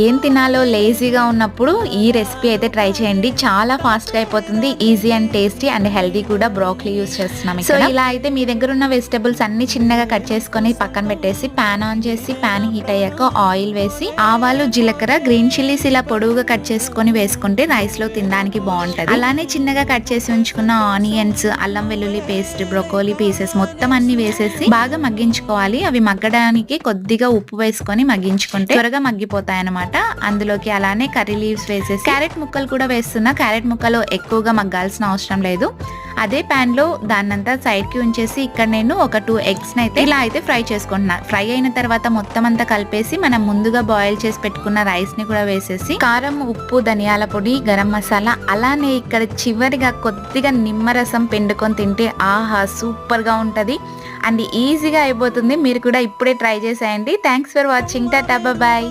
ఏం తినాలో లేజీగా ఉన్నప్పుడు ఈ రెసిపీ అయితే ట్రై చేయండి. చాలా ఫాస్ట్గా అయిపోతుంది easy and tasty and healthy కూడా బ్రోక్లీ యూస్ చేస్తున్నాం సో ఇలా అయితే మీ దగ్గర ఉన్న వెజిటబుల్స్ అన్ని చిన్నగా కట్ చేసుకొని పక్కన పెట్టేసి పాన్ ఆన్ చేసి పాన్ హీట్ అయ్యాక ఆయిల్ వేసి ఆవాలు జీలకర్ర గ్రీన్ చిల్లీస్ ఇలా పొడువుగా కట్ చేసుకొని వేసుకుంటే రైస్లో తినడానికి బాగుంటది. అలానే చిన్నగా కట్ చేసి ఉంచుకున్న ఆనియన్స్ అల్లం వెల్లుల్లి పేస్ట్ బ్రొకోలీ పీసెస్ మొత్తం అన్ని వేసేసి బాగా మగ్గించుకోవాలి. అవి మగ్గడానికి కొద్దిగా ఉప్పు వేసుకొని మగ్గించుకుంటే త్వరగా మగ్గిపోతాయి అనమాట అందులోకి అలానే కర్రీ లీవ్స్ వేసేసి క్యారెట్ ముక్కలు కూడా వేస్తున్నా. క్యారెట్ ముక్కలు ఎక్కువగా మగ్గాల్సిన అవసరం లేదు. అదే ప్యాన్లో దాన్నంతా సైడ్కి ఉంచేసి ఇక్కడ నేను ఒక టూ ఎగ్స్ అయితే ఇలా అయితే ఫ్రై చేసుకుంటున్నా. ఫ్రై అయిన తర్వాత మొత్తం అంతా కలిపేసి మనం ముందుగా బాయిల్ చేసి పెట్టుకున్న రైస్ని కూడా వేసేసి కారం ఉప్పు ధనియాల పొడి గరం మసాలా అలానే ఇక్కడ చివరిగా కొద్దిగా నిమ్మరసం పిండుకొని తింటే ఆహా సూపర్గా ఉంటది. అండ్ ఈజీగా అయిపోతుంది. మీరు కూడా ఇప్పుడే ట్రై చేసేయండి. Thanks for watching tata bye